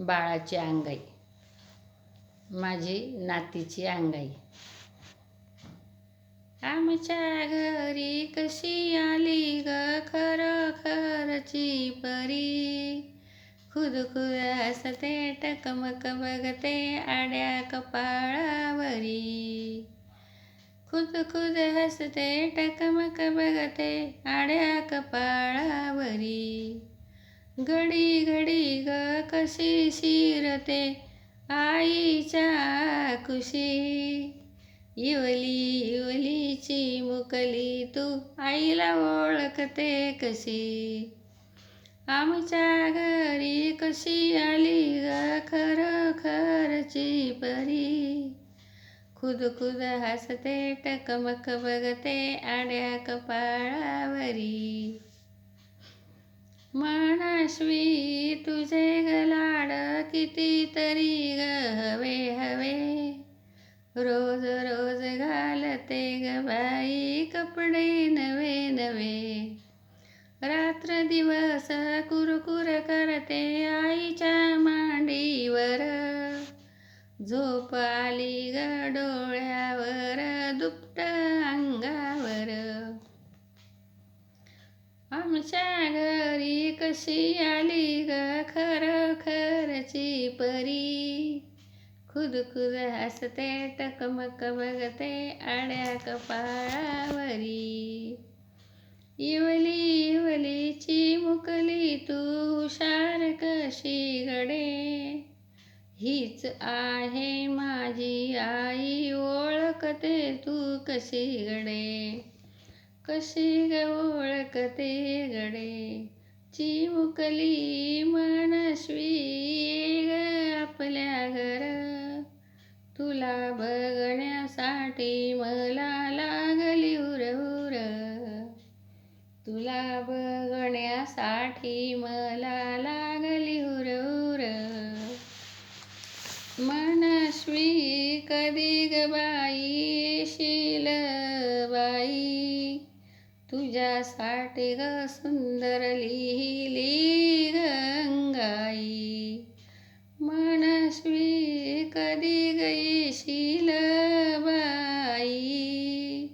बाळाची अंगाई. माझी नातीची अंगाई. आमच्या घरी कशी आली ग खरोखरची परी? खुद खुद हसते टकमक बघते आड्या कपाळावरी. खुद खुद हसते टकमक बघते आड्या कपाळावरी. घडी घडी ग कशी शिरते आईच्या कुशी इवली इवलीची मुकली तू आईला ओळखते कशी. आमच्या घरी कशी आली ग खरोखरची परी. खुद खुद हसते टकमक बघते आड्या कपाळावरी. मनस्वी तुझे गलाड कितीतरी ग हवे हवे. रोज रोज घालते ग बाई कपडे नवे नवे. रात्र दिवस कुरकुर करते आईच्या मांडीवर. झोप आली ग डोळ्यावर दुपट अंगावर. आमच्या घरी कशी आली ग खरोखरची परी खुद खुद हसते टकमक बघते आड्या कपाळावरी इवली इवलीची मुकली तू हुशार कशी गडे? हीच आहे माझी आई ओळखते तू कशी गडे? कशी ग ओळखते गडे? चिमुकली मनस्वी ग आपल्या घर. तुला बघण्यासाठी मला लागली उर तुला बघण्यासाठी मला लागली उर. मनस्वी कधी ग बाई येशील? तुझ्यासाठी ग सुंदर लिहिली गंगाई. मनस्वी कधी गईशील बाई?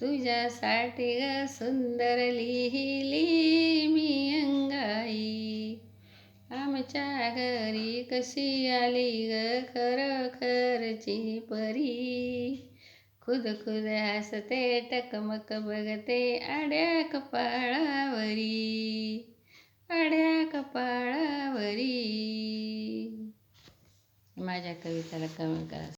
तुझ्यासाठी ग सुंदर लिहिली मी अंगाई. आमच्या घरी कशी आली ग खरखरची परी? खुद खुद हसते टकमक बघते आड्या कपाळावरी. आड्या कपाळावरी. माझ्या कविताला कमी करा.